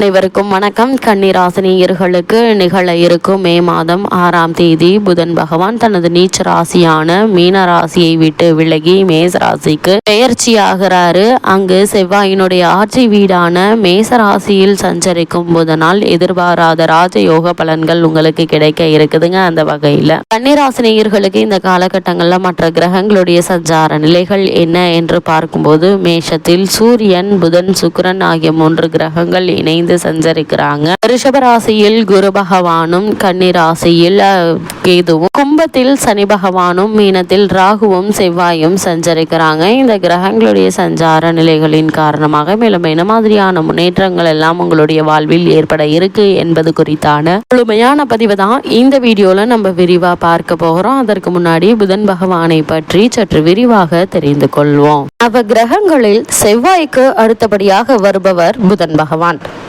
அனைவருக்கும் வணக்கம். கன்னிராசினியர்களுக்கு நிகழ இருக்கும் மே மாதம் ஆறாம் தேதி புதன் பகவான் தனது நீச்ச ராசியான மீன ராசியை விட்டு விலகி மேச ராசிக்கு பெயர்ச்சியாகிறாரு. அங்கு செவ்வாயினுடைய ஆட்சி வீடான மேச ராசியில் சஞ்சரிக்கும் புதனால் எதிர்பாராத ராஜயோக பலன்கள் உங்களுக்கு கிடைக்க இருக்குதுங்க அந்த வகையில. கன்னிராசினியர்களுக்கு இந்த காலகட்டங்கள்ல மற்ற கிரகங்களுடைய சஞ்சார நிலைகள் என்ன என்று பார்க்கும்போது மேஷத்தில் சூரியன் புதன் சுக்கிரன் ஆகிய மூன்று கிரகங்கள் இணைந்து சஞ்சரிக்கிறாங்க. ராசியில் குரு பகவானும் கன்னிராசியில் கேதுவும் கும்பத்தில் சனி பகவானும் மீனத்தில் ராகுவும் செவ்வாயும் சஞ்சரிக்கிறாங்க. இந்த கிரகங்களுடைய சஞ்சார நிலைகளின் காரணமாக மேலும் என்ன மாதிரியான முன்னேற்றங்கள் எல்லாம் உங்களுடைய வாழ்வில் ஏற்பட இருக்கு என்பது குறித்தான முழுமையான பதிவு தான் இந்த வீடியோல நம்ம விரிவா பார்க்க போகிறோம் அதற்கு முன்னாடி புதன் பகவானை பற்றி சற்று விரிவாக தெரிந்து கொள்வோம். அவ கிரகங்களில் செவ்வாய்க்கு அடுத்தபடியாக வருபவர் புதன் பகவான்.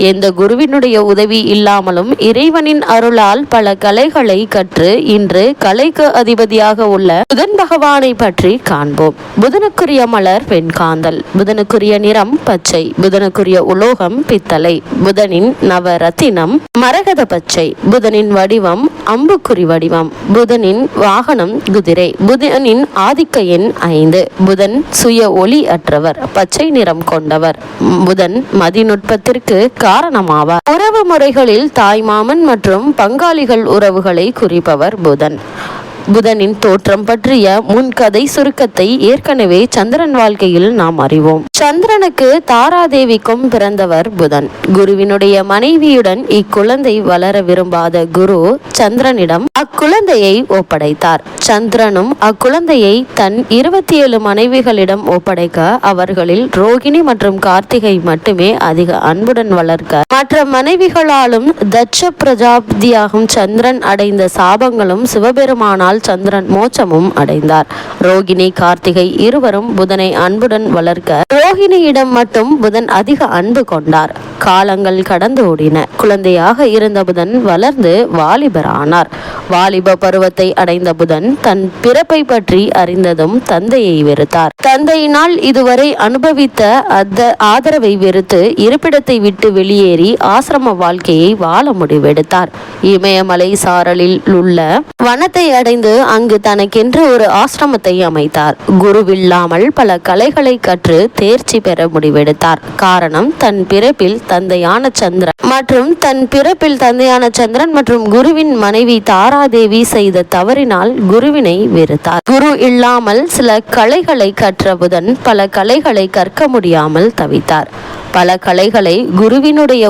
எந்த குருவினுடைய உதவி இல்லாமலும் இறைவனின் அருளால் பல கலைகளை கற்று இன்று கலைக்கு அதிபதியாக உள்ள புதன் பகவானை பற்றி காண்போம். புதனுக்குரிய மலர் வெண்காந்தல் புதனுக்குரிய நிறம் பச்சை புதனுக்குரிய உலோகம் பித்தளை புதனின் நவரத்தினம் மரகத பச்சை புதனின் வடிவம் அம்புக்குறி வடிவம் புதனின் வாகனம் குதிரை புதனின் ஆதிக்க எண் ஐந்து புதன் சுய ஒளி அற்றவர் பச்சை நிறம் கொண்டவர் புதன் மதிநுட்பத்திற்கு காரணமாவார். உறவு முறைகளில் தாய்மாமன் மற்றும் பங்காளிகள் உறவுகளை குறிப்பவர் புதன். புதனின் தோற்றம் பற்றிய முன்கதை சுருக்கத்தை ஏற்கனவே சந்திரன் வாழ்க்கையில் நாம் அறிவோம். சந்திரனுக்கு தாராதேவிக்கும் பிறந்தவர் புதன். குருவினுடைய மனைவியுடன் இக்குழந்தை வளர விரும்பாத குரு சந்திரனிடம் அக்குழந்தையை ஒப்படைத்தார். சந்திரனும் அக்குழந்தையை தன் இருபத்தி ஏழு மனைவிகளிடம் ஒப்படைக்க அவர்களில் ரோகிணி மற்றும் கார்த்திகை மட்டுமே அதிக அன்புடன் வளர்க்க மற்ற மனைவிகளாலும் தட்ச பிரஜாபதியாகும் சந்திரன் அடைந்த சாபங்களும் சிவபெருமானால் சந்திரன் மோட்சமும் அடைந்தார். ரோகிணி கார்த்திகை இருவரும் புதனை அன்புடன் வளர்க்க ரோகிணியிடம் மட்டும் புதன் அதிக அன்பு கொண்டார். காலங்கள் கடந்து ஓடின. குழந்தையாக இருந்த புதன் வளர்ந்து வாலிபரானார். வாலிப பருவத்தை அடைந்த புதன் தன் பிறப்பை பற்றி அறிந்ததும் தந்தையை வெறுத்தார். தந்தையினால் இதுவரை அனுபவித்த அந்த ஆதரவை வெறுத்து இருப்பிடத்தை விட்டு வெளியேறி ஆசிரம வாழ்க்கையை வாழ முடிவெடுத்தார். இமயமலை சாரலில் உள்ள வனத்தை அடைந்து அங்கு தனக்கென்று ஒரு ஆசிரமத்தை அமைத்தார். குருவில்லாமல் பல கலைகளை கற்று தேர்ச்சி பெற முடிவெடுத்தார். காரணம் தன் பிறப்பில் தந்தையான சந்திரன் மற்றும் தன் பிறப்பில் தந்தையான சந்திரன் மற்றும் குருவின் மனைவி தாராதேவி செய்த தவறினால் குருவினை வெறுத்தார். குரு இல்லாமல் சில கலைகளை கற்ற புதன் பல கலைகளை கற்க முடியாமல் தவித்தார். பல கலைகளை குருவினுடைய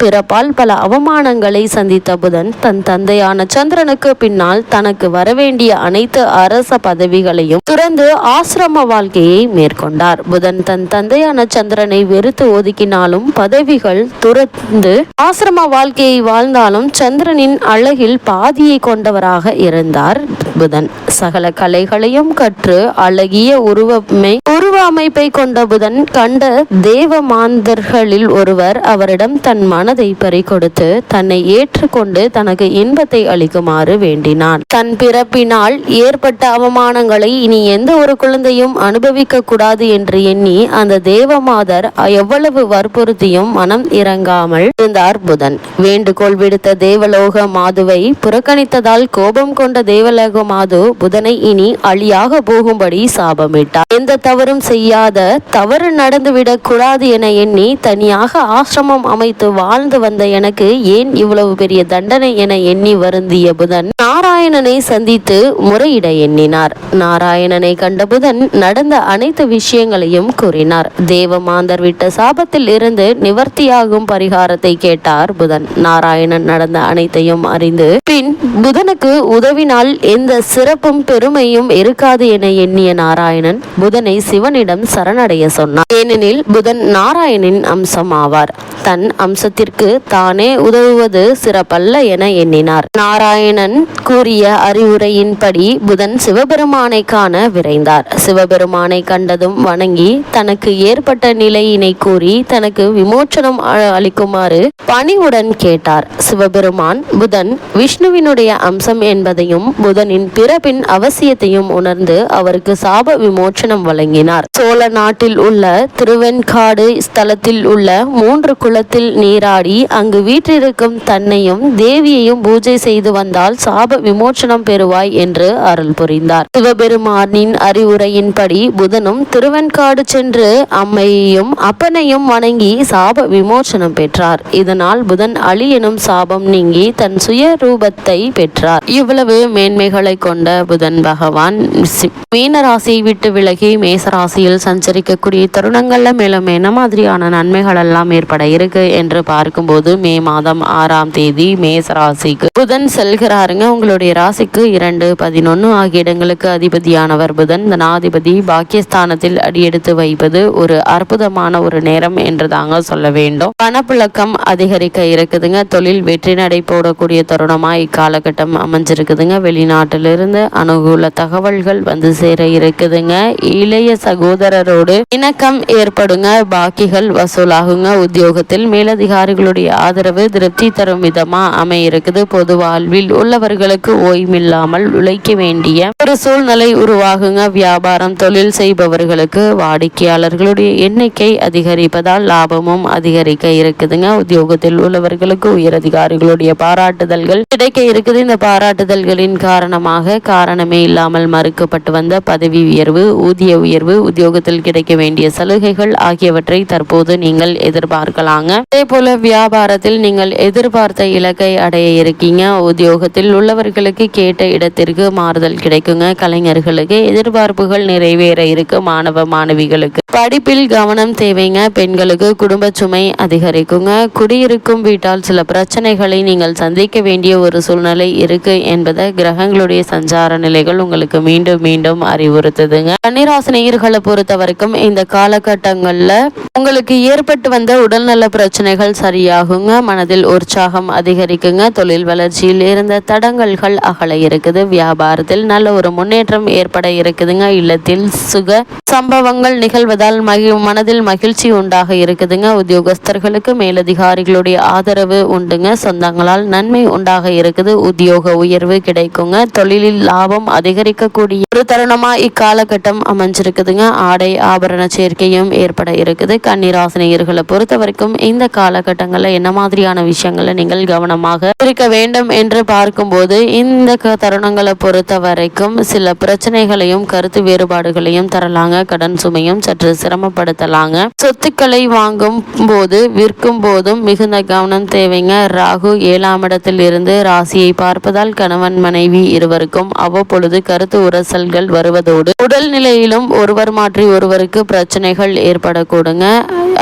பிறப்பால் பல அவமானங்களை சந்தித்த புதன் தன் தந்தையான சந்திரனுக்கு பின்னால் தனக்கு வரவேண்டிய அனைத்து அரச பதவிகளையும் துறந்து ஆசிரம வாழ்க்கையை மேற்கொண்டார். புதன் தன் தந்தையான சந்திரனை வெறுத்து ஒதுக்கினாலும் பதவிகள் துறந்து ஆசிரம வாழ்க்கையை வாழ்ந்தாலும் சந்திரனின் அழகில் பாதியை கொண்டவராக இருந்தார் புதன். சகல கலைகளையும் கற்று அழகிய உருவமை உருவ அமைப்பை கொண்ட புதன் கண்ட தேவ மாந்தர்களில் ஒருவர் அவரிடம் தன் மனதை பறிகொடுத்து தன்னை ஏற்றுக்கொண்டு தனக்கு இன்பத்தை அளிக்குமாறு வேண்டினான். தன் பிறப்பினால் ஏற்பட்ட அவமானங்களை இனி எந்த ஒரு குழந்தையும் அனுபவிக்க கூடாது என்று எண்ணி அந்த தேவமாதர் எவ்வளவு வற்புறுத்தியும் மனம் இறங்காமல் இருந்தார் புதன். வேண்டுகோள் விடுத்த தேவலோக மாதுவை புறக்கணித்ததால் கோபம் கொண்ட தேவலோக மாது புதனை இனி அழியாக போகும்படி சாபமிட்டார். எந்த தவறும் செய்யாத தவறு நடந்துவிடக்கூடாது என எண்ணி தனியாக ஆசிரமம் அமைத்து வாழ்ந்து வந்த எனக்கு ஏன் இவ்வளவு பெரிய தண்டனை என எண்ணி வருந்திய புதன் நாராயணனை சந்தித்து முறையிட எண்ணினார். நாராயணனை கண்ட புதன் நடந்த அனைத்து விஷயங்களையும் கூறினார். தேவமாந்தர் விட்ட சாபத்தில் இருந்து நிவர்த்தியாகும் பரிகாரத்தை கேட்டார் புதன். நாராயணன் நடந்த அனைத்தையும் அறிந்து பின் புதனுக்கு உதவினால் எந்த சிறப்பும் பெருமையும் இருக்காது என எண்ணிய நாராயணன் புதனை சிவனிடம் சரணடைய சொன்னார் ஏனெனில் புதன் நாராயணின் அம்சம் ஆவார் தன் அம்சத்திற்கு தானே உதவுவது சிறப்பல்ல என எண்ணினார். நாராயணன் கூறிய அறிவுரையின்படி புதன் சிவபெருமானை காண விரைந்தார். சிவபெருமானை கண்டதும் வணங்கி தனக்கு ஏற்பட்ட நிலையினை கூறி தனக்கு விமோச்சனம் அளிக்குமாறு பணிவுடன் கேட்டார். சிவபெருமான் புதன் விஷ்ணு விஷ்ணுவினுடைய அம்சம் என்பதையும் புதனின் பிறப்பின் அவசியத்தையும் உணர்ந்து அவருக்கு சாப விமோச்சனம் வழங்கினார். சோழ நாட்டில் உள்ள திருவெண்காடு ஸ்தலத்தில் உள்ள மூன்று குளத்தில் நீராடி அங்கு வீற்றிருக்கும் தன்னையும் தேவியையும் பூஜை செய்து வந்தால் சாப விமோச்சனம் பெறுவாய் என்று அருள் புரிந்தார். சிவபெருமானின் அறிவுரையின்படி புதனும் திருவெண்காடு சென்று அம்மையையும் அப்பனையும் வணங்கி சாப விமோச்சனம் பெற்றார். இதனால் புதன் அழி எனும் சாபம் நீங்கி தன் சுய ரூபத்தை பெற்றார். இவ்வளவு மேன்மைகளை கொண்ட புதன் பகவான் மீன ராசியை விட்டு விலகி மேச ராசியில் சஞ்சரிக்கக்கூடிய தருணங்கள்ல மேலும் என்ன மாதிரியான நன்மைகள் எல்லாம் ஏற்பட இருக்கு என்று பார்க்கும்போது மே மாதம் ஆறாம் தேதி மேச ராசிக்கு புதன் செல்கிறாருங்க. உங்களுடைய ராசிக்கு இரண்டு பதினொன்னு ஆகிய இடங்களுக்கு அதிபதியானவர் புதன். தனாதிபதி பாக்கியஸ்தானத்தில் அடியெடுத்து வைப்பது ஒரு அற்புதமான ஒரு நேரம் என்று தாங்க சொல்ல வேண்டும். பணப்புழக்கம் அதிகரிக்க இருக்குதுங்க. தொழில் வெற்றி நடை போடக்கூடிய தருணமாய் காலகட்டம் அமைஞ்சிருக்குதுங்க. வெளிநாட்டிலிருந்து அனுகூல தகவல்கள் வந்து சேர இருக்குதுங்க. இளைய சகோதரரோடு இணக்கம் ஏற்படுங்க. பாக்கிகள் வசூலாகுங்க. உத்தியோகத்தில் மேலதிகாரிகளுடைய ஆதரவு திருப்தி தரும் விதமா அமைய இருக்குது பொது வாழ்வில் உள்ளவர்களுக்கு ஓய்வில்லாமல் உழைக்க வேண்டிய ஒரு சூழ்நிலை உருவாகுங்க. வியாபாரம் தொழில் செய்பவர்களுக்கு வாடிக்கையாளர்களுடைய எண்ணிக்கை அதிகரிப்பதால் லாபமும் அதிகரிக்க இருக்குதுங்க. உத்தியோகத்தில் உள்ளவர்களுக்கு உயர் அதிகாரிகளுடைய பாராட்டுதல்கள் கிடைக்க இருக்குது. இந்த பாராட்டுதல்களின் காரணமாக காரணமே இல்லாமல் மறுக்கப்பட்டு வந்த பதவி உயர்வு ஊதிய உயர்வு உத்தியோகத்தில் கிடைக்க வேண்டிய சலுகைகள் ஆகியவற்றை தற்போது நீங்கள் எதிர்பார்க்கலாங்க. அதே போல வியாபாரத்தில் நீங்கள் எதிர்பார்த்த இலக்கை அடைய இருக்கீங்க. உத்தியோகத்தில் உள்ளவர்களுக்கு கேட்ட இடத்திற்கு மாறுதல் கிடைக்குங்க. கலைஞர்களுக்கு எதிர்பார்ப்புகள் நிறைவேற இருக்கு. மாணவ மாணவிகளுக்கு படிப்பில் கவனம் தேவைங்க. பெண்களுக்கு குடும்ப சுமை அதிகரிக்குங்க. குடியிருக்கும் வீட்டால் சில பிரச்சனைகளை நீங்கள் சந்திக்க வேண்டிய ஒரு சூழ்நிலை இருக்கு என்பதை கிரகங்களுடைய சஞ்சார நிலைகள் உங்களுக்கு மீண்டும் மீண்டும் அறிவுறுத்துதுங்க. கன்னிராசினியர்களை பொறுத்த வரைக்கும் இந்த காலகட்டங்கள்ல உங்களுக்கு ஏற்பட்டு வந்த உடல்நல பிரச்சனைகள் சரியாகுங்க. மனதில் உற்சாகம் அதிகரிக்குங்க. தொழில் வளர்ச்சியில் இருந்த தடங்கல்கள் அகல இருக்குது. வியாபாரத்தில் நல்ல ஒரு முன்னேற்றம் ஏற்பட இருக்குதுங்க. இல்லத்தில் சுக சம்பவங்கள் நிகழ்வதால் மகி மனதில் மகிழ்ச்சி உண்டாக இருக்குதுங்க. உத்தியோகஸ்தர்களுக்கு மேலதிகாரிகளுடைய ஆதரவு உண்டுங்க. சொந்தங்களால் நன்மை உண்டாக இருக்குது. உத்தியோக உயர்வு கிடைக்குங்க. தொழிலில் லாபம் அதிகரிக்கக்கூடிய ஒரு தருணமா இக்காலகட்டம் அமைஞ்சிருக்குதுங்க. ஆடை ஆபரண சேர்க்கையும் ஏற்பட இருக்குது. கன்னிராசினியர்களை பொறுத்த வரைக்கும் இந்த காலகட்டங்களில் என்ன மாதிரியான விஷயங்களை நீங்கள் கவனமாக இருக்க வேண்டும் என்று பார்க்கும்போது இந்த தருணங்களை பொறுத்த வரைக்கும் சில பிரச்சனைகளையும் கருத்து வேறுபாடுகளையும் தரலாங்க. கடன் சுமையும் சற்று சிரமப்படுத்தலாங்க. சொத்துக்களை வாங்கும் போது விற்கும் போதும் மிகுந்த கவனம் தேவைங்க. ராகு ஏழாம் இடத்தில் இருந்து ராசியை பார்ப்பதால் கணவன் மனைவி இருவருக்கும் அவ்வப்பொழுது கருத்து உரசல்கள் வருவதோடு உடல் நிலையிலும் ஒருவர் மாற்றி ஒருவருக்கு பிரச்சனைகள் ஏற்படக்கூடுங்க.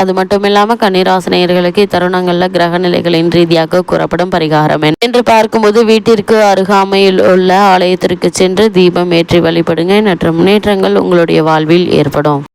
அது மட்டும் இல்லாம கன்னிராசினியர்களுக்கு இத்தருணங்கள்ல கிரக நிலைகளின் ரீதியாக கூறப்படும் பரிகாரம் என்று பார்க்கும்போது வீட்டிற்கு அருகாமையில் உள்ள ஆலயத்திற்கு சென்று தீபம் ஏற்றி வழிபடுங்க. மற்ற முன்னேற்றங்கள் உங்களுடைய வாழ்வில் ஏற்படும்.